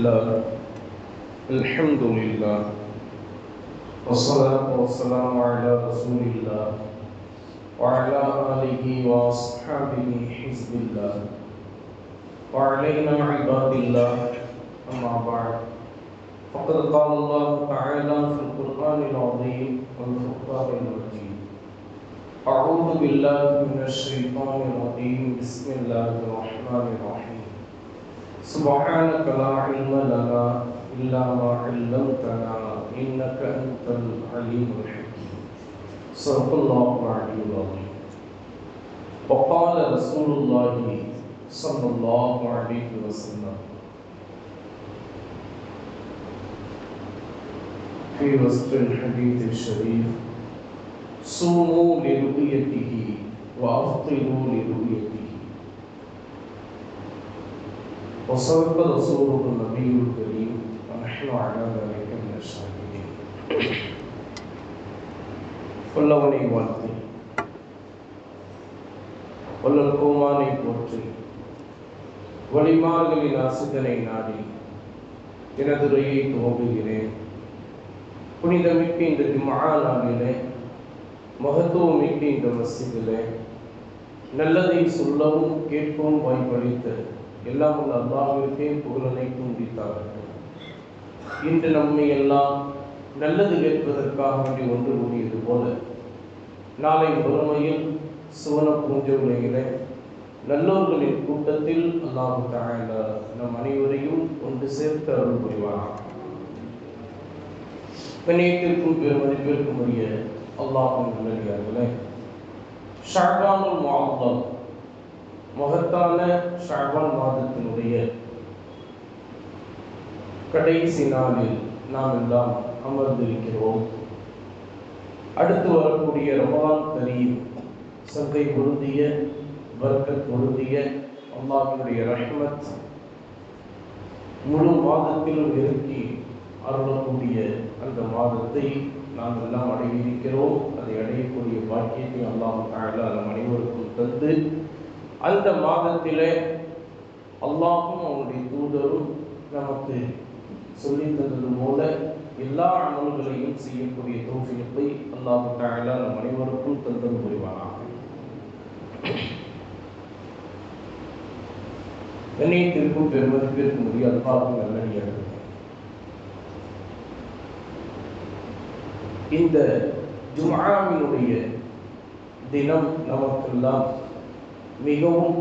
الله الحمد لله. والصلاة والسلام على رسول الله وعلى آله وأصحابه حزب الله. وعلينا عباد الله. أما بعد. فقد قال الله تعالى في القرآن العظيم والفرقان المجيد. أعوذ بالله من الشيطان الرجيم. بسم الله الرحمن الرحيم. سبحانك لا علم لنا إلا ما علمتنا إنك أنت العليم الحكيم. صدق الله العلي العظيم. وقال رسول الله صلى الله عليه وسلم. في وسط الحديث الشريف، صوموا لرؤيته وأفطروا لرؤيته. وصدق رسوله النبي الكريم ونحن على ذلك من الشاهدين வல்லவனை வாழ்த்து வல்லல் கோமானை போற்றி வழிமார்களின் ஆசிதனை நாடி எனதுரையை துவங்குகிறேன் புனிதமிக்க இந்த ஜும்ஆ நாளிலே மகத்துவமிக்க இந்த மசிதிலே நல்லதை சொல்லவும் கேட்கவும் வாய்ப்பளித்த எல்லாம் உள்ள அல்லாஹிற்கே புகழனை துண்டித்தார்கள். இன்று நம்மை எல்லாம் நல்லது கேட்பதற்காக வேண்டி ஒன்று கூடியது போல நாளை வறுமையில் சுவன பூஞ்சோலையிலே நல்லோர்களின் கூட்டத்தில் அல்லாஹு தாழ நம் அனைவரையும் ஒன்று சேர்த்து அருள் புரிவாராம் பிணையத்திற்கும் பெருமதிப்பிற்கும் உரிய அல்லாஹும் நல்லே ஷாகானுல் மாவட்டம் மகத்தான ஷாபான் மாதத்தினுடைய கடைசி நாளில் நாம் எல்லாம் அமர்ந்திருக்கிறோம். அடுத்து வரக்கூடிய ரமலான் கரீம் சங்கை பொருந்திய வர்க்கத் பொருந்திய அல்லாஹினுடைய ரஹ்மத் முழு மாதத்திலும் நெருக்கி அருளக்கூடிய அந்த மாதத்தை நாம் எல்லாம் அடையிருக்கிறோம் அதை அடையக்கூடிய பாக்கியத்தை அல்லாஹ் தாழ நம் அனைவருக்கும் தந்து அந்த மாதத்திலே அல்லாஹும் அவனுடைய தூதரும் நமக்கு சொல்லி தந்தது போல எல்லா அமல்களையும் செய்யக்கூடிய தோஃபியத்தை அல்லாஹு தாயலா நம் அனைவருக்கும் தந்தது புரிவானாக. கண்ணியத்திற்கும் பெருமதிப்பிற்கும் உரிய அல்லாஹும் நல்லடியாக இந்த ஜுமாவினுடைய தினம் நமக்கெல்லாம் மிகவும்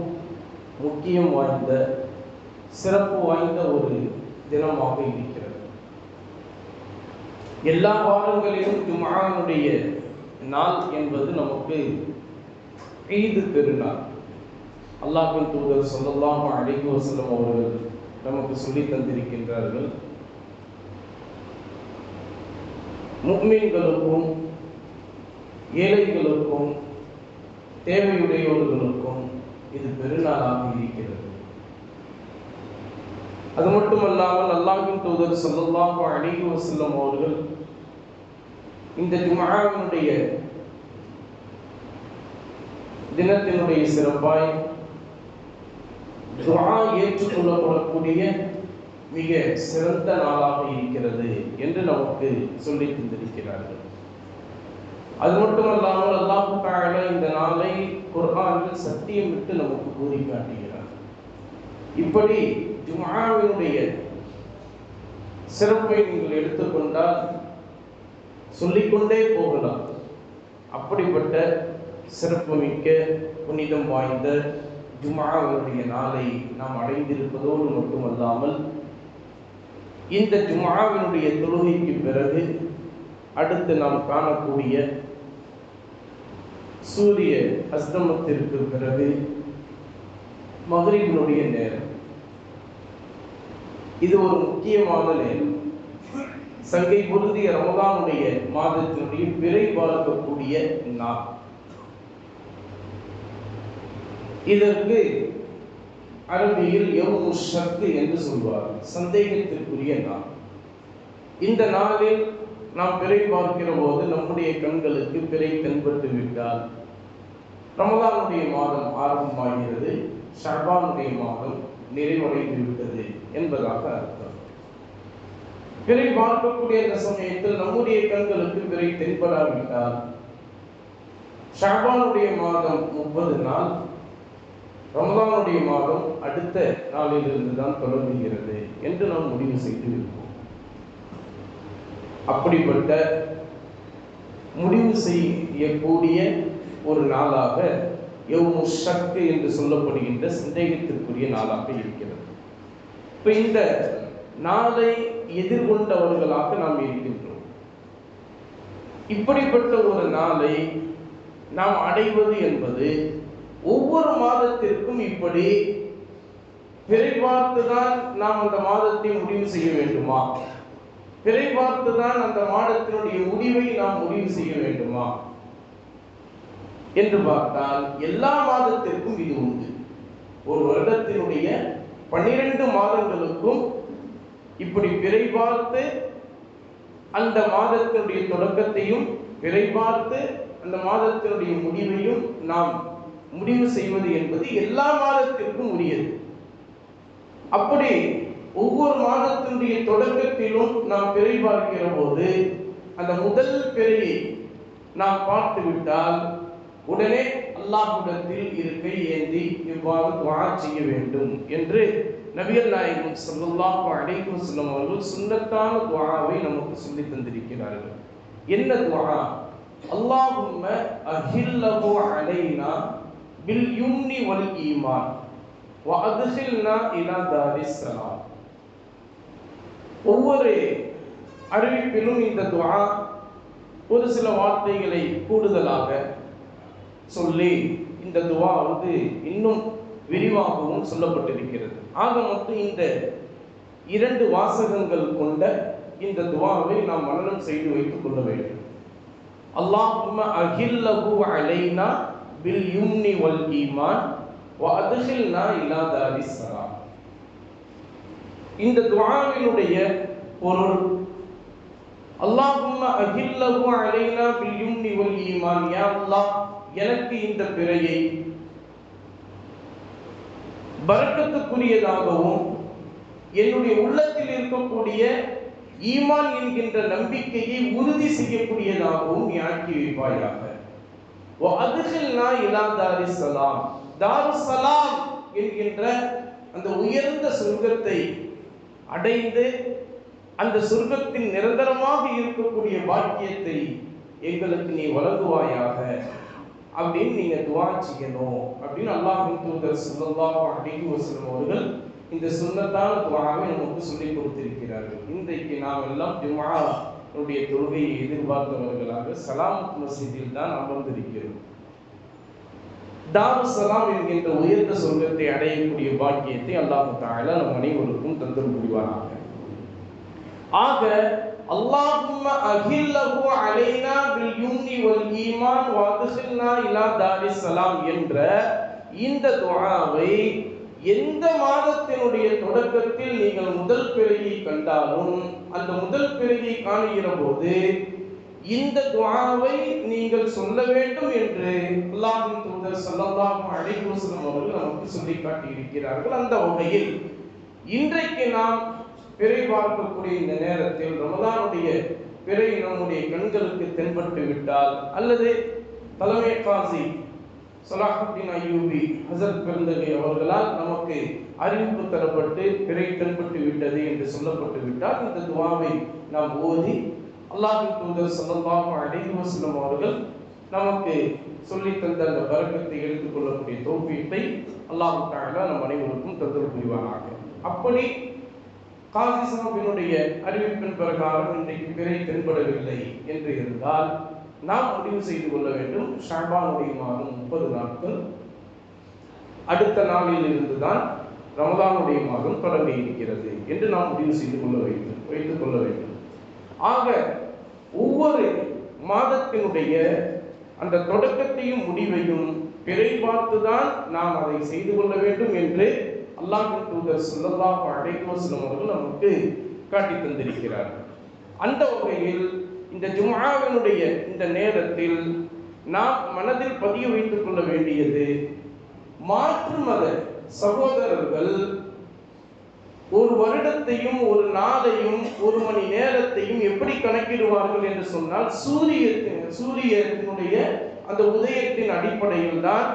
முக்கியம் வாய்ந்த சிறப்பு வாய்ந்த ஒரு தினமாக இருக்கிறது. எல்லா வாரங்களிலும் ஜுமானுடைய நாள் என்பது நமக்கு ஈது பெருநாள். அல்லாஹின் தூதர் சொல்லலாம் அழைக்கு வசலம் அவர்கள் நமக்கு சொல்லி தந்திருக்கின்றார்கள். முக்மீன்களுக்கும் ஏழைகளுக்கும் தேவையுடையவர்களுக்கும் இது பெருநாளாக இருக்கிறது. அது மட்டுமல்லாமல் அல்லாஹின் தூதர் சொல்லல்லாஹு அழகி வசல்லம் அவர்கள் இந்த ஜுமாவினுடைய தினத்தினுடைய சிறப்பாய் துவா ஏற்றுக்கொள்ளப்படக்கூடிய மிக சிறந்த நாளாக இருக்கிறது என்று நமக்கு சொல்லி தந்திருக்கிறார்கள். அது மட்டுமல்லாமல் அல்லாஹு இந்த நாளை குர்ஆனில் சத்தியம் விட்டு நமக்கு கூறி காட்டுகிறார். இப்படி ஜுமாவினுடைய சிறப்பை நீங்கள் எடுத்துக்கொண்டால் சொல்லிக்கொண்டே போகலாம். அப்படிப்பட்ட சிறப்புமிக்க புனிதம் வாய்ந்த ஜுமாவினுடைய நாளை நாம் அடைந்திருப்பதோடு மட்டுமல்லாமல் இந்த ஜுமாவினுடைய தொழுகைக்கு பிறகு அடுத்து நாம் காணக்கூடிய சூரிய அஸ்தமத்திற்கு பிறகு மகரிபினுடைய நேரம். இது ஒரு முக்கியமான நேரம். சங்கை பொருந்திய ரமதானுடைய மாதத்தினுடைய பிறை பார்க்கக்கூடிய நாள். இதற்கு அரபியில் எவ்வளவு சத்து என்று சொல்வார் சந்தேகத்திற்குரிய நாள். இந்த நாளில் நாம் பிறை பார்க்கிற போது நம்முடைய கண்களுக்கு பிறை தென்பட்டு விட்டால் ரமதானுடைய மாதம் ஆரம்பமாகிறது. ஷர்பானுடைய மாதம் நிறைவடைந்து விட்டது என்பதாக அர்த்தம். பிறை பார்க்கக்கூடிய அந்த சமயத்தில் நம்முடைய கண்களுக்கு பிறை தென்படாவிட்டால் ஷாபானுடைய மாதம் முப்பது நாள் ரமதானுடைய மாதம் அடுத்த நாளிலிருந்து தான் தொடங்குகிறது என்று நாம் முடிவு செய்து இருப்போம் அப்படிப்பட்ட முடிவு செய்யக்கூடிய ஒரு நாளாக எவ்வளோ சக்தி என்று சொல்லப்படுகின்ற சந்தேகத்திற்குரிய நாளாக இருக்கிறது. இப்போ இந்த நாளை எதிர்கொண்டவர்களாக நாம் இருக்கின்றோம். இப்படிப்பட்ட ஒரு நாளை நாம் அடைவது என்பது ஒவ்வொரு மாதத்திற்கும் இப்படி பிறை பார்த்துதான் நாம் அந்த மாதத்தை முடிவு செய்ய வேண்டுமா? பிறை பார்த்துதான் அந்த மாதத்தினுடைய முடிவை நாம் முடிவு செய்ய வேண்டுமா? என்று பார்த்தால் எல்லா மாதத்திற்கும் இது உண்டு. ஒரு வருடத்தினுடைய பன்னிரண்டு மாதங்களுக்கும் இப்படி பிறை பார்த்து அந்த மாதத்தினுடைய தொடக்கத்தையும் பிறை பார்த்து அந்த மாதத்தினுடைய முடிவையும் நாம் முடிவு செய்வது என்பது எல்லா மாதத்திற்கும் உரியது. அப்படி ஒவ்வொரு மாதத்தினுடைய தொடக்கத்திலும் நாம் பிறை பார்க்கிற போது அந்த முதல் பிறையை நாம் பார்த்து விட்டால் உடனே அல்லாஹுடத்தில் இருக்கை ஏந்தி இவ்வாறு துவா செய்ய வேண்டும் என்று நபிகள் நாயகம் ஸல்லல்லாஹு அடைக்கும் செல்லும் அவர்கள் சுண்ணத்தான துவாவை நமக்கு சொல்லி தந்திருக்கிறார்கள். என்ன துவா? அல்லாஹும்ம அஹில்லஹு அலைனா பில் யும்னி வல் ஈமான் வ அத்ஹில்னா இலா தாரிஸ் ஸலாம் ஒவ்வொரு அறிவிப்பிலும் இந்த துவா ஒரு சில வார்த்தைகளை கூடுதலாக சொல்லி இந்த துவா வந்து இன்னும் விரிவாகவும் சொல்லப்பட்டிருக்கிறது. ஆக மொத்தம் இந்த இரண்டு வாசகங்கள் கொண்ட இந்த துவாவை நாம் மனநம் செய்து வைத்துக் கொள்ள வேண்டும். அல்லாஹும்ம அகில்லஹு அலைனா பில் யும்னி வல் ஈமான் வ அத்ஹில்னா இலா இந்த துவாவினுடைய பொருள் அல்லாஹும்ம அகில்லஹு அலைனா பில் யும்னி வல் ஈமான் யா அல்லாஹ் எனக்கு இந்த பிறையை பரக்கத்துக்குரியதாகவும் என்னுடைய உள்ளத்தில் இருக்கக்கூடிய ஈமான் என்கின்ற நம்பிக்கையை உறுதி செய்யக்கூடியதாகவும் நீ ஆக்கி வைப்பாயாக. சலாம். தாரு சலாம் என்கின்ற அந்த உயர்ந்த சொர்க்கத்தை அடைந்து அந்த சொர்க்கத்தின் நிரந்தரமாக இருக்கக்கூடிய பாக்கியத்தை எங்களுக்கு நீ வழங்குவாயாக. அப்படின்னு நீங்க துவா செய்யணும் அப்படின்னு அல்லாஹின் தூதர் ஸல்லல்லாஹு அலைஹி வஸல்லம் அவர்கள் இந்த சுண்ணத்தான துவாவை நமக்கு சொல்லிக் கொடுத்திருக்கிறார்கள். இன்றைக்கு நாம் எல்லாம் ஜும்ஆவுடைய தொழுகையை எதிர்பார்த்தவர்களாக சலாமத் மசீதியில் தான் அமர்ந்திருக்கிறோம். தாரு சலாம் என்கின்ற உயர்ந்த சொர்க்கத்தை அடையக்கூடிய பாக்கியத்தை அல்லாஹ் தஆலா நம் அனைவருக்கும் தந்தல் புரிவாராக ஆக اللهم أهله علينا باليمن والإيمان وادخلنا إلى دار السلام என்ற இந்த துஆவை எந்த மாதத்தினுடைய தொடக்கத்தில் நீங்கள் முதல் பிறையை கண்டாலும் அந்த முதல் பிறையை காணுகிற போது இந்த துஆவை நீங்கள் சொல்ல வேண்டும் என்று அல்லாஹ்வின் தூதர் ஸல்லல்லாஹு அலைஹி வஸல்லம் அவர்கள் நமக்கு சொல்லி காட்டி இருக்கிறார்கள் அந்த வகையில் இன்றைக்கு நாம் பிறை பார்க்கக்கூடிய இந்த நேரத்தில் ரமதானுடைய பிறை நம்முடைய கண்களுக்கு தென்பட்டு விட்டால் அல்லது தலைமை காசி சலாஹுddin ஐயூபி ஹசரத் பெருந்தகை அவர்களால் நமக்கு அறிவிப்பு தரப்பட்டு பிறை தென்பட்டு விட்டது என்று சொல்லப்பட்டு விட்டால் இந்த துவாவை நாம் ஓதி அல்லாஹின் தூதர் ஸல்லல்லாஹு அலைஹி வஸல்லம் அவர்கள் நமக்கு சொல்லி தந்த அந்த பரக்கத்தை எடுத்துக்கொள்ளக்கூடிய தோப்பியத்தை அல்லாஹு தஆலா நம் அனைவருக்கும் தந்தல் புரிவானாக அப்படி காசி சாஹிபினுடைய அறிவிப்பின் பிரகாரம் இன்றைக்கு பிறை தென்படவில்லை என்று இருந்தால் நாம் முடிவு செய்து கொள்ள வேண்டும். ஷாபானுடைய மாதம் முப்பது நாட்கள். அடுத்த நாளில் இருந்துதான் ரமதானுடைய மாதம் தொடங்க இருக்கிறது என்று நாம் முடிவு செய்து கொள்ள வேண்டும் வைத்துக் கொள்ள வேண்டும். ஆக ஒவ்வொரு மாதத்தினுடைய அந்த தொடக்கத்தையும் முடிவையும் பிறை பார்த்துதான் நாம் அதை செய்து கொள்ள வேண்டும் என்று அல்லாஹின் தூதர் ஸல்லல்லாஹு அலைஹி வஸல்லம் அவர்கள் நமக்கு காட்டி தந்திருக்கிறார். அந்த வகையில் இந்த ஜுமாவினுடைய இந்த நேரத்தில் நாம் மனதில் பதிய வைத்துக் கொள்ள வேண்டியது மாற்று மத சகோதரர்கள் ஒரு வருடத்தையும் ஒரு நாளையும் ஒரு மணி நேரத்தையும் எப்படி கணக்கிடுவார்கள் என்று சொன்னால் சூரியத்தின் சூரியத்தினுடைய அந்த உதயத்தின் அடிப்படையில் தான்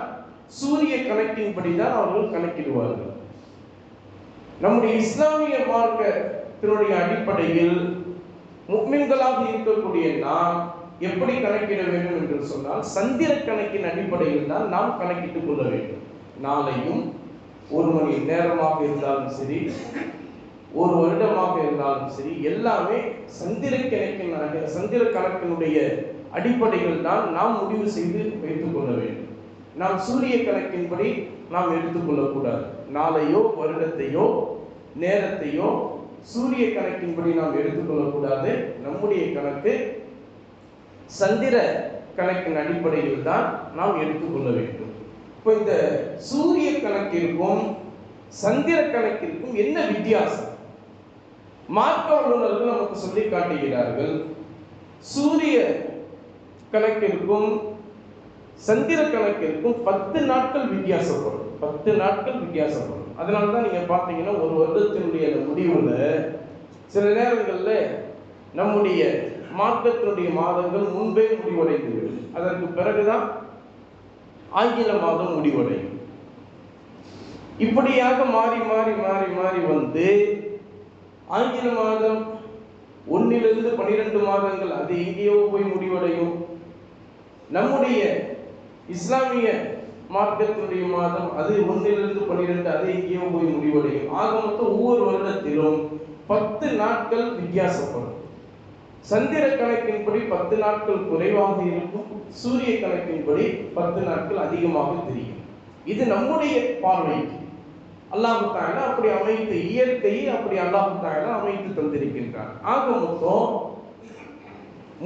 சூரிய கணக்கின்படி தான் அவர்கள் கணக்கிடுவார்கள். நம்முடைய இஸ்லாமிய மார்க்கத்தினுடைய அடிப்படையில் முக்மின்களாக இருக்கக்கூடிய நாம் எப்படி கணக்கிட வேண்டும் என்று சொன்னால் சந்திர கணக்கின் அடிப்படையில் தான் நாம் கணக்கிட்டுக் கொள்ள வேண்டும். நாளையும் ஒரு மணி நேரமாக இருந்தாலும் சரி ஒரு வருடமாக இருந்தாலும் சரி எல்லாமே சந்திர கணக்கின் சந்திர கணக்கினுடைய அடிப்படையில் தான் நாம் முடிவு செய்து வைத்துக் கொள்ள வேண்டும். நாம் சூரிய கணக்கின்படி நாம் எடுத்துக்கொள்ளக்கூடாது நாளையோ வருடத்தையோ நேரத்தையோ சூரிய கணக்கின்படி நாம் எடுத்துக்கொள்ளக்கூடாது. நம்முடைய கணக்கு சந்திர கணக்கின் அடிப்படையில் தான் நாம் எடுத்துக்கொள்ள வேண்டும். இப்போ இந்த சூரிய கணக்கிற்கும் சந்திர கணக்கிற்கும் என்ன வித்தியாசம்? மார்க்க வல்லுநர்கள் நமக்கு சொல்லி காட்டுகிறார்கள். சூரிய கணக்கிற்கும் சந்திர கணக்கிற்கும் பத்து நாட்கள் வித்தியாசப்படும். பத்து நாட்கள் வித்தியாசப்படும் அதனால தான் நீங்கள் பார்த்தீங்கன்னா ஒரு வருடத்தினுடைய அந்த முடிவுல சில நேரங்களில் நம்முடைய மார்க்கத்தினுடைய மாதங்கள் முன்பே முடிவடைந்து அதற்கு பிறகுதான் ஆங்கில மாதம் முடிவடையும். இப்படியாக மாறி மாறி மாறி மாறி வந்து ஆங்கில மாதம் ஒன்னிலிருந்து பனிரெண்டு மாதங்கள் அது எங்கேயோ போய் முடிவடையும். நம்முடைய இஸ்லாமிய மார்க்கத்தினுடைய மாதம் அது ஒன்றிலிருந்து பன்னிரெண்டு அது இங்கேயும் போய் முடிவடையும். ஆக மொத்தம் ஒவ்வொரு வருடத்திலும் பத்து நாட்கள் வித்தியாசப்படும். சந்திர கணக்கின்படி பத்து நாட்கள் குறைவாக இருக்கும். சூரிய கணக்கின்படி பத்து நாட்கள் அதிகமாக தெரியும். இது நம்முடைய பார்வைக்கு. அல்லாஹு தாலா அப்படி அமைத்து இயற்கையை அப்படி அல்லாஹு தாலா அமைத்து தந்திருக்கின்றார் ஆக மொத்தம்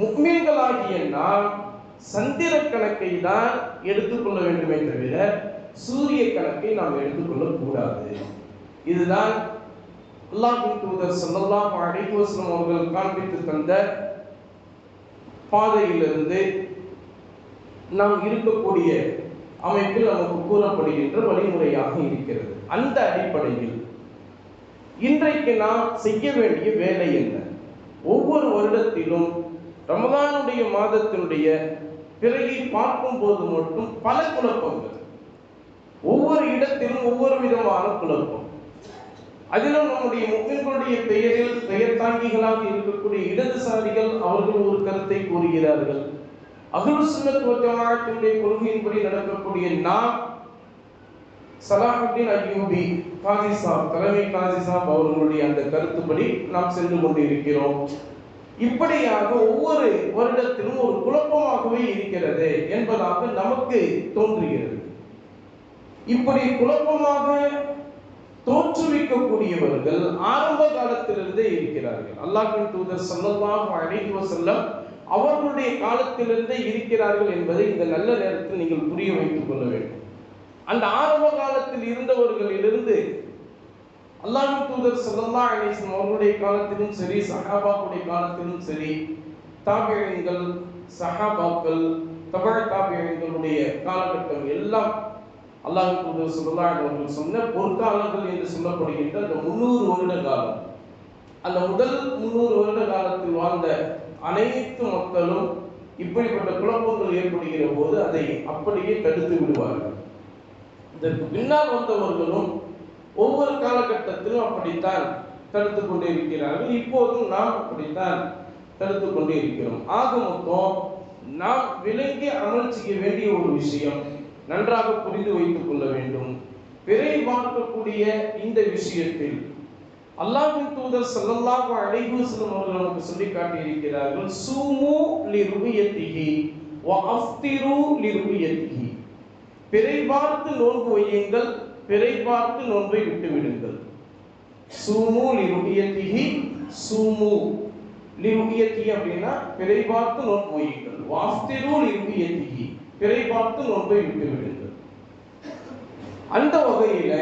முக்மீன்களாகிய நான் சந்திர கணக்கை தான் எடுத்துக்கொள்ள வேண்டுமே தவிர சூரிய கணக்கை நாம் எடுத்துக்கொள்ளக்கூடாது. இதுதான் அல்லாஹின் தூதர் ஸல்லல்லாஹு அலைஹி அவர்கள் காண்பித்து தந்த பாதையிலிருந்து நாம் இருக்கக்கூடிய அமைப்பில் நமக்கு கூறப்படுகின்ற வழிமுறையாக இருக்கிறது. அந்த அடிப்படையில் இன்றைக்கு நாம் செய்ய வேண்டிய வேலை என்ன? ஒவ்வொரு வருடத்திலும் ரமதானுடைய மாதத்தினுடைய பிறகி பார்க்கும் போது மட்டும் பல குழப்பங்கள். ஒவ்வொரு இடத்திலும் ஒவ்வொரு விதமான குழப்பம். அதிலும் நம்முடைய முக்கியங்களுடைய பெயரில் பெயர் தாங்கிகளாக இருக்கக்கூடிய இடதுசாரிகள் அவர்கள் ஒரு கருத்தை கூறுகிறார்கள். அகுல் சுன்னத் கொள்கையின்படி நடக்கக்கூடிய நாம் சலாஹுத்தீன் அய்யூபி காசி சாப் தலைமை காசி சாப் அவர்களுடைய அந்த கருத்துப்படி நாம் சென்று கொண்டிருக்கிறோம். இப்படியாக ஒவ்வொரு வருடத்திலும் ஒரு குழப்பமாகவே இருக்கிறது என்பதாக நமக்கு தோன்றுகிறது. இப்படி குழப்பமாக தோற்றுவிக்கக்கூடியவர்கள் ஆரம்ப காலத்திலிருந்தே இருக்கிறார்கள். அல்லாஹின் தூதர் ஸல்லல்லாஹு அலைஹி வஸல்லம் அவர்களுடைய காலத்திலிருந்தே இருக்கிறார்கள் என்பதை இந்த நல்ல நேரத்தில் நீங்கள் புரிய வைத்துக் கொள்ள வேண்டும். அந்த ஆரம்ப காலத்தில் இருந்தவர்களிலிருந்து அல்லாஹ்வின் தூதர் ஸல்லல்லாஹு அலைஹி அவர்களுடைய காலத்திலும் சரி சஹாபாக்குடைய காலத்திலும் சரி தாபியங்கள் சஹாபாக்கள் தபழ தாபியங்களுடைய காலகட்டம் எல்லாம் அல்லாஹ் தூதர் ஸல்லல்லாஹு அவர்கள் சொன்ன பொற்காலங்கள் என்று சொல்லப்படுகின்ற அந்த முன்னூறு வருட காலம். அந்த முதல் முன்னூறு வருட காலத்தில் வாழ்ந்த அனைத்து மக்களும் இப்படிப்பட்ட குழப்பங்கள் ஏற்படுகிற போது அதை அப்படியே தடுத்து விடுவார்கள். இதற்கு பின்னால் வந்தவர்களும் ஒவ்வொரு காலகட்டத்திலும் அப்படித்தான் தடுத்து கொண்டே இருக்கிறார்கள். இப்போதும் நாம் அப்படித்தான் தடுத்து கொண்டே இருக்கிறோம். ஆக மொத்தம் நாம் விலங்கி அமல் செய்ய வேண்டிய ஒரு விஷயம் நன்றாக புரிந்து வைத்துக் கொள்ள வேண்டும். பிறை பார்க்கக்கூடிய இந்த விஷயத்தில் அல்லாஹின் தூதர் ஸல்லல்லாஹு அலைஹி வஸல்லம் அவர்கள் நமக்கு சொல்லி காட்டி இருக்கிறார்கள் சூமு லிருயத்திஹி வ அஃப்திரு லிருயத்திஹி பிறை பார்த்து நோன்பு வையுங்கள் பிறை பார்த்து நோன்பை விட்டு விடுங்கள் சூமு லிருகியத்திகி சூமு. லிருகியத்தி அப்படின்னா பிறை பார்த்து நோன்பு வையுங்கள் வாஸ்திரு லிருகியத்திகி பிறை பார்த்து நோன்பை விட்டு விடுங்கள் அந்த வகையில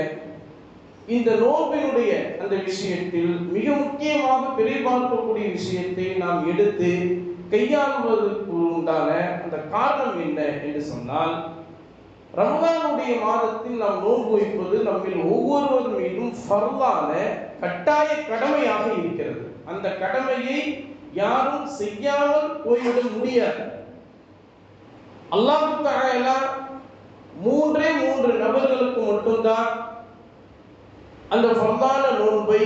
இந்த நோன்பினுடைய அந்த விஷயத்தில் மிக முக்கியமாக பிறை பார்க்கக்கூடிய விஷயத்தை நாம் எடுத்து கையாளுவதற்கு உண்டான அந்த காரணம் என்ன என்று சொன்னால் ரமலானுடைய மாதத்தில் நாம் நோன்பு வைப்பது நம்மில் ஒவ்வொருவர் மீதும் ஃபர்லான கட்டாய கடமையாக இருக்கிறது. அந்த கடமையை யாரும் செய்யாமல் போய்விட முடியாது. அல்லாஹு தாயலா மூன்றே மூன்று நபர்களுக்கு மட்டும்தான் அந்த ஃபர்லான நோன்பை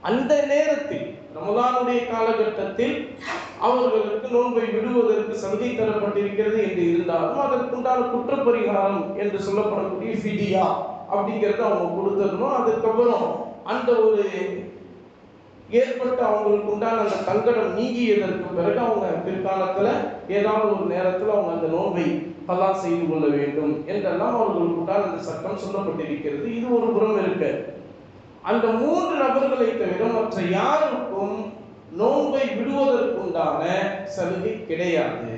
அந்த நேரத்தில் ரமதானுடைய காலகட்டத்தில் அவர்களுக்கு நோன்பை விடுவதற்கு சலுகை தரப்பட்டிருக்கிறது என்று இருந்தாலும் அதற்குண்டான குற்றப்பரிகாரம் என்று சொல்லப்படக்கூடிய ஃபிடியா அப்படிங்கிறத அவங்க கொடுத்துடணும். அதுக்கப்புறம் அந்த ஒரு ஏற்பட்ட அவங்களுக்கு உண்டான அந்த சங்கடம் நீங்கியதற்கு பிறகு அவங்க பிற்காலத்தில் ஏதாவது ஒரு நேரத்தில் அவங்க அந்த நோன்பை பலா செய்து கொள்ள வேண்டும் என்றெல்லாம் அவர்களுக்கு உண்டான அந்த சட்டம் சொல்லப்பட்டிருக்கிறது. இது ஒரு புறம் இருக்கு. அந்த மூன்று நபர்களை தவிர மற்ற யாருக்கும் நோன்பை விடுவதற்குண்டான சலுகை கிடையாது.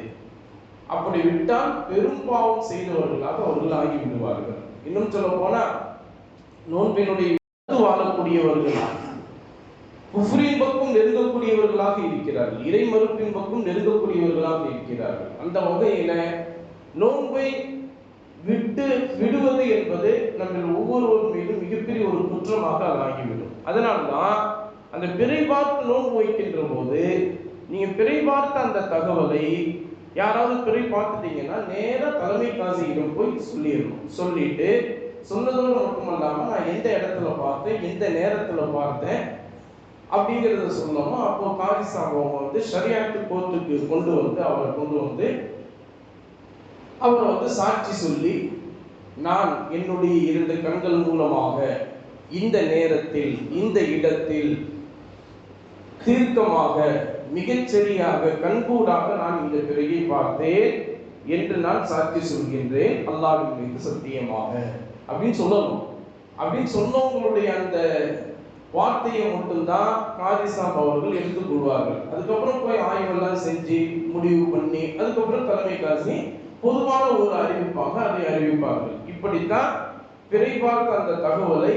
அப்படி விட்டால் பெரும் பாவம் செய்தவர்களாக அவர்கள் ஆகி விடுவார்கள் இன்னும் சொல்ல போனா நோன்பினுடைய வாழக்கூடியவர்களாக குஃப்ரின் பக்கம் நெருங்கக்கூடியவர்களாக இருக்கிறார்கள் இறை மறுப்பின் பக்கம் நெருங்கக்கூடியவர்களாக இருக்கிறார்கள். அந்த வகையில நோன்பை விட்டு விடுவது என்பது நம்ம ஒவ்வொருவர் மீதும் மிகப்பெரிய ஒரு குற்றமாக அது ஆகிவிடும். அதனால்தான் அந்த பிறை பார்த்து நோன்பு வைக்கின்ற போது நீங்க பிறை பார்த்த அந்த தகவலை யாராவது பிறை பார்த்துட்டீங்கன்னா நேராக தலைமை காசியிடம் போய் சொல்லிடணும். சொல்லிட்டு சொன்னதோடு மட்டுமல்லாமல் நான் எந்த இடத்துல பார்த்தேன் எந்த நேரத்தில் பார்த்தேன் அப்படிங்கிறத சொல்லணும். அப்போ காதி சாபம் வந்து சரியாத்து கோர்ட்டுக்கு கொண்டு வந்து அவரை கொண்டு வந்து அவங்க வந்து சாட்சி சொல்லி நான் என்னுடைய இரண்டு கண்கள் மூலமாக இந்த நேரத்தில் இந்த இடத்தில் தீர்க்கமாக மிகச்சரியாக கண்கூடாக நான் இந்த பிறையை பார்த்தேன் என்று நான் சாட்சி சொல்கின்றேன் அல்லாவின் மீது சத்தியமாக. அப்படின்னு சொல்லணும். அப்படின்னு சொன்னவங்களுடைய அந்த வார்த்தையை மட்டும்தான் காதிசாம் அவர்கள் எடுத்துக்கொள்வார்கள் அதுக்கப்புறம் போய் ஆய்வெல்லாம் செஞ்சு முடிவு பண்ணி அதுக்கப்புறம் தலைமை காசி பொதுவான ஒரு அறிவிப்பாக அதை அறிவிப்பார்கள். இப்படித்தான் விரைவாக அந்த தகவலை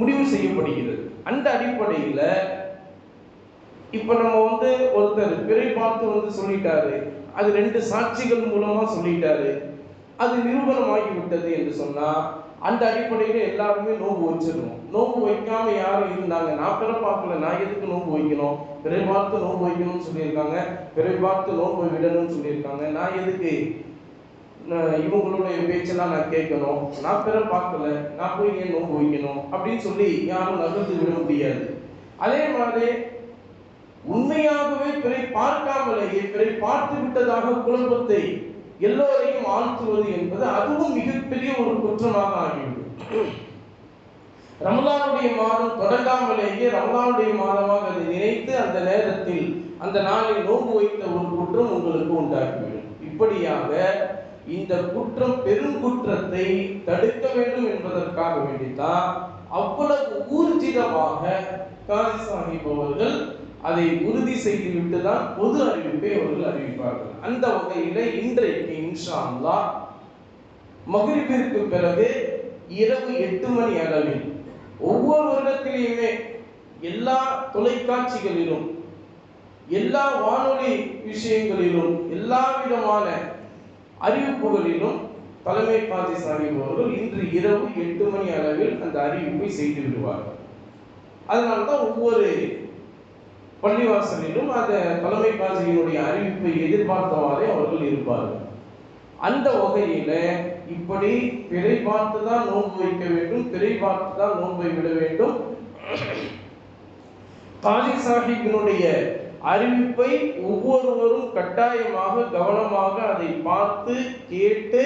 முடிவு செய்யப்படுகிறது. அந்த அடிப்படையில் இப்போ நம்ம வந்து ஒருத்தர் பிறை பார்த்து வந்து சொல்லிட்டாரு அது ரெண்டு சாட்சிகள் மூலமா சொல்லிட்டாரு அது நிரூபணமாகி விட்டது என்று சொன்னா அந்த அடிப்படையில் எல்லாருமே நோன்பு வச்சிடணும் நோன்பு வைக்காம யாரும் இருந்தாங்க. நான் பிற பார்க்கல நான் எதுக்கு நோன்பு வைக்கணும்? பிறை பார்த்து நோன்பு வைக்கணும்னு சொல்லியிருக்காங்க. பிறை பார்த்து நோன்பு விடணும்னு சொல்லியிருக்காங்க. நான் எதுக்கு? நான் இவங்களுடைய பேச்செல்லாம் நான் கேட்கணும். நான் பிற பார்க்கல நான் போய் ஏன் நோன்பு வைக்கணும்? அப்படின்னு சொல்லி யாரும் நகர்ந்து விட முடியாது. அதே மாதிரி உண்மையாகவே பிறை பார்க்காமலேயே பிறை பார்த்து விட்டதாக குழப்பத்தை எல்லோரையும் ஆழ்த்துவது என்பது அதுவும் மிகப்பெரிய ஒரு குற்றமாக ஆகிவிடும். ரமலானுடைய மாதம் தொடங்காமலேயே ரமலானுடைய மாதமாக அதை நினைத்து அந்த நேரத்தில் அந்த நாளில் நோன்பு வைத்த ஒரு குற்றம் உங்களுக்கு உண்டாகிவிடும். இப்படியாக இந்த குற்றம் பெரும் குற்றத்தை தடுக்க வேண்டும் என்பதற்காக வேண்டித்தான் அவ்வளவு ஊர்ஜிதமாக காசி சாஹிப் அவர்கள் அதை உறுதி செய்துவிட்டு தான் பொது அறிவிப்பை அவர்கள் அறிவிப்பார்கள். அந்த வகையில இன்றைக்கு இன்ஷா மகிழ்விற்கு பிறகு இரவு எட்டு மணி அளவில் ஒவ்வொரு வருடத்திலேயுமே எல்லா தொலைக்காட்சிகளிலும் எல்லா வானொலி விஷயங்களிலும் எல்லா விதமான அறிவிப்புகளிலும் தலைமை பாதி சாஹிப் அவர்கள் இன்று இரவு எட்டு மணி அளவில் அந்த அறிவிப்பை செய்து விடுவார்கள். அதனால்தான் ஒவ்வொரு பள்ளிவாசலிலும் அந்த தலைமை காசியினுடைய அறிவிப்பை எதிர்பார்த்தவாறே அவர்கள் இருப்பார்கள். அந்த வகையில இப்படி பிறை பார்த்து தான் நோன்பு வைக்க வேண்டும் பிறை பார்த்து தான் நோன்பை விட வேண்டும். காலி சாஹிப்பினுடைய அறிவிப்பை ஒவ்வொருவரும் கட்டாயமாக கவனமாக அதை பார்த்து கேட்டு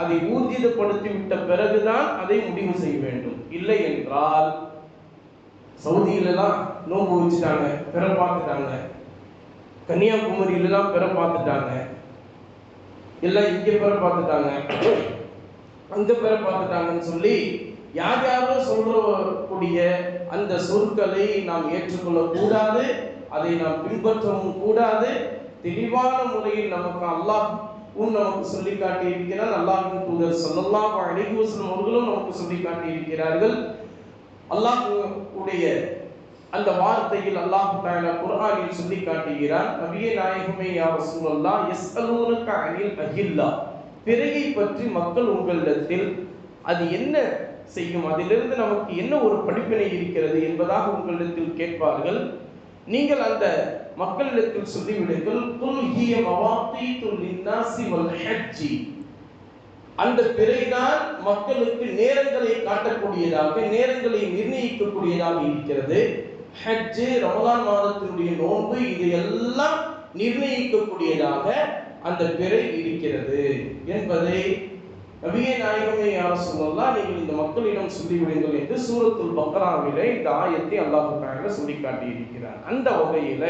அதை ஊர்ஜிதப்படுத்தி விட்ட பிறகுதான் அதை முடிவு செய்ய வேண்டும். இல்லை என்றால் சவுதியிலலாம் நோன்பு வச்சுட்டாங்க பிற பார்த்துட்டாங்க. கன்னியாகுமரியிலலாம் பிற பார்த்துட்டாங்க. எல்லாம் இங்கே பிற பார்த்துட்டாங்க. அங்கே பிற பார்த்துட்டாங்கன்னு சொல்லி யார் யாரோ சொல்லக்கூடிய அந்த சொற்களை நாம் ஏற்றுக்கொள்ள கூடாது அதை நாம் பின்பற்றவும் கூடாது. தெளிவான முறையில் நமக்கு அல்லாஹ் உன் நமக்கு சொல்லி காட்டியிருக்கிறார் அல்லாஹின் தூதர் ஸல்லல்லாஹு அலைஹி வஸல்லம் அவர்களும் நமக்கு சொல்லி காட்டியிருக்கிறார்கள் அல்லாஹுடைய அல்லாஹ் உடைய அந்த வார்த்தையில் அல்லாஹ் தஆலா குர்ஆனில் சொல்லி காட்டுகிறார் நபியே நாயகமே யா ரசூலல்லாஹ் யஸ்அலூனக அனில் அஹில்லா. பிறையை பற்றி மக்கள் உங்களிடத்தில் அது என்ன செய்யும்? அதிலிருந்து நமக்கு என்ன ஒரு படிப்பினை இருக்கிறது என்பதாக உங்களிடத்தில் கேட்பார்கள். நீங்கள் அந்த மக்களிடத்தில் சொல்லிவிடுங்கள் குல் ஹிய மவாத்தீத்து லின்னாசி வல் ஹஜ்ஜி. அந்த பிறைதான் மக்களுக்கு நேரங்களை காட்டக்கூடியதாக நேரங்களை நிர்ணயிக்கக்கூடியதாக இருக்கிறது. ஹஜ்ஜு ரமலான் மாதத்தினுடைய நோன்பு இதையெல்லாம் நிர்ணயிக்கக்கூடியதாக அந்த பிறை இருக்கிறது என்பதை நபிய நாயகமே யார சொல்லலாம் நீங்கள் இந்த மக்களிடம் சொல்லிவிடுங்கள் என்று சூரத்துல் பக்ராவிலே இந்த ஆயத்தை அல்லாஹு சொல்லி காட்டி இருக்கிறார் அந்த வகையில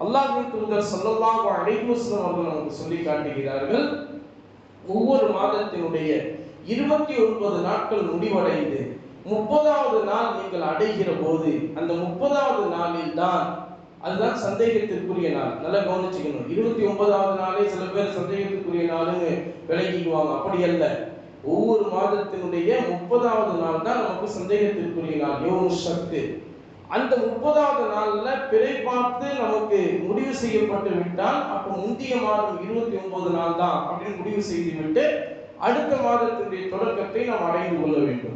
அல்லாஹின் தூதர் சொல்லலாம் அழைப்பு அவர்கள் நமக்கு சொல்லி காட்டுகிறார்கள் ஒவ்வொரு மாதத்தினுடைய இருபத்தி ஒன்பது நாட்கள் முடிவடைந்து முப்பதாவது நாள் நீங்கள் அடைகிற போது அந்த முப்பதாவது நாளில் தான் அதுதான் சந்தேகத்திற்குரிய நாள். நல்லா கவனிச்சுக்கணும். இருபத்தி ஒன்பதாவது நாளே சில பேர் சந்தேகத்திற்குரிய நாளுன்னு விளங்கிக்குவாங்க அப்படி அல்ல. ஒவ்வொரு மாதத்தினுடைய முப்பதாவது நாள் தான் நமக்கு சந்தேகத்திற்குரிய நாள். யோனு சக்தி அந்த முப்பதாவது நாள்ல பிறை பார்த்து நமக்கு முடிவு செய்யப்பட்டு விட்டால் அப்போ முந்தைய மாதம் இருபத்தி ஒன்பது நாள் தான் அப்படின்னு முடிவு செய்து விட்டு அடுத்த மாதத்தினுடைய தொடக்கத்தை நாம் அடைந்து கொள்ள வேண்டும்.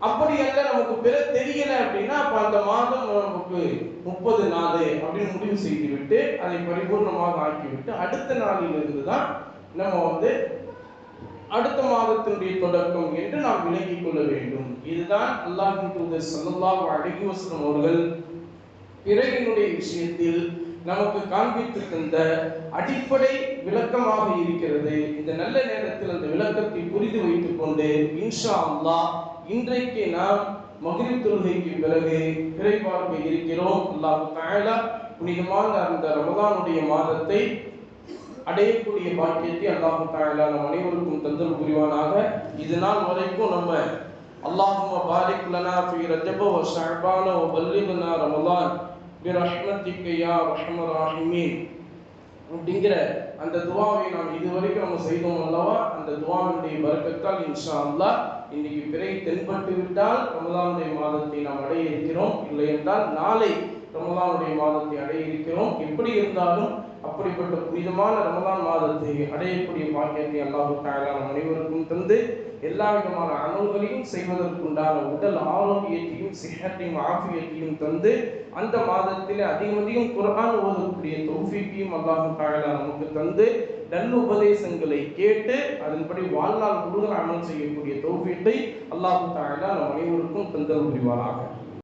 அப்படி அல்ல நமக்கு பிற தெரியல அப்படின்னா அப்ப அந்த மாதம் நமக்கு முப்பது நாள் அப்படின்னு முடிவு செய்து விட்டு அதை பரிபூர்ணமாக ஆக்கிவிட்டு அடுத்த நாளிலிருந்து தான் நம்ம வந்து அடுத்த மாதத்தினுடைய தொடக்கம் என்று நாம் விளங்கிக் கொள்ள வேண்டும். இதுதான் அல்லாஹின் தூதர் சல்லாஹ் அழகி வசனம் அவர்கள் பிறகினுடைய விஷயத்தில் நமக்கு காண்பித்து தந்த அடிப்படை விளக்கமாக இருக்கிறது. இந்த நல்ல நேரத்தில் அந்த விளக்கத்தை புரிந்து வைத்துக் கொண்டு இன்ஷா அல்லாஹ் இன்றைக்கு நாம் மகிழ் தொழுகைக்கு பிறகு இறைபார்க்க இருக்கிறோம். அல்லாஹ் தாயலா புனிதமான அந்த ரமதானுடைய மாதத்தை அடையக்கூடிய பாக்கியத்தை அல்லாஹு தாயலா நம் அனைவருக்கும் தந்தல் புரிவானாக. இது நாள் வரைக்கும் நம்ம அல்லாஹும்ம பாரிக் லனா ஃபி ரஜப வ ஷஅபான வ பல்லிக்னா ரமலான் பிரஹ்மத்திக யா ரஹ்மர் ராஹிமீன். அப்படிங்கிற அந்த துவாவை நாம் இதுவரைக்கும் நம்ம செய்தோம் அல்லவா? அந்த துவாவினுடைய பரக்கத்தால் இன்ஷா அல்லாஹ் இன்னைக்கு பிறை தென்பட்டு விட்டால் ரமலானுடைய மாதத்தை நாம் அடைய இருக்கிறோம். இல்லை என்றால் நாளை ரமலானுடைய மாதத்தை அடைய இருக்கிறோம். எப்படி இருந்தாலும் அப்படிப்பட்ட புனிதமான ரமதான் மாதத்தை அடையக்கூடிய பாக்கியத்தை அல்லாஹு தாலா நம் அனைவருக்கும் தந்து எல்லா விதமான அமல்களையும் செய்வதற்குண்டான உடல் ஆரோக்கியத்தையும் சிஹத்தையும் ஆஃபியத்தையும் தந்து அந்த மாதத்தில் அதிகம் அதிகம் குர்ஆன் ஓதக்கூடிய தௌஃபீக்கையும் அல்லாஹு தாலா நமக்கு தந்து நல்ல உபதேசங்களை கேட்டு அதன்படி வாழ்நாள் முழுவதும் அமல் செய்யக்கூடிய தௌஃபீத்தை அல்லாஹு தாலா நம் அனைவருக்கும் தந்தல் புரிவாராக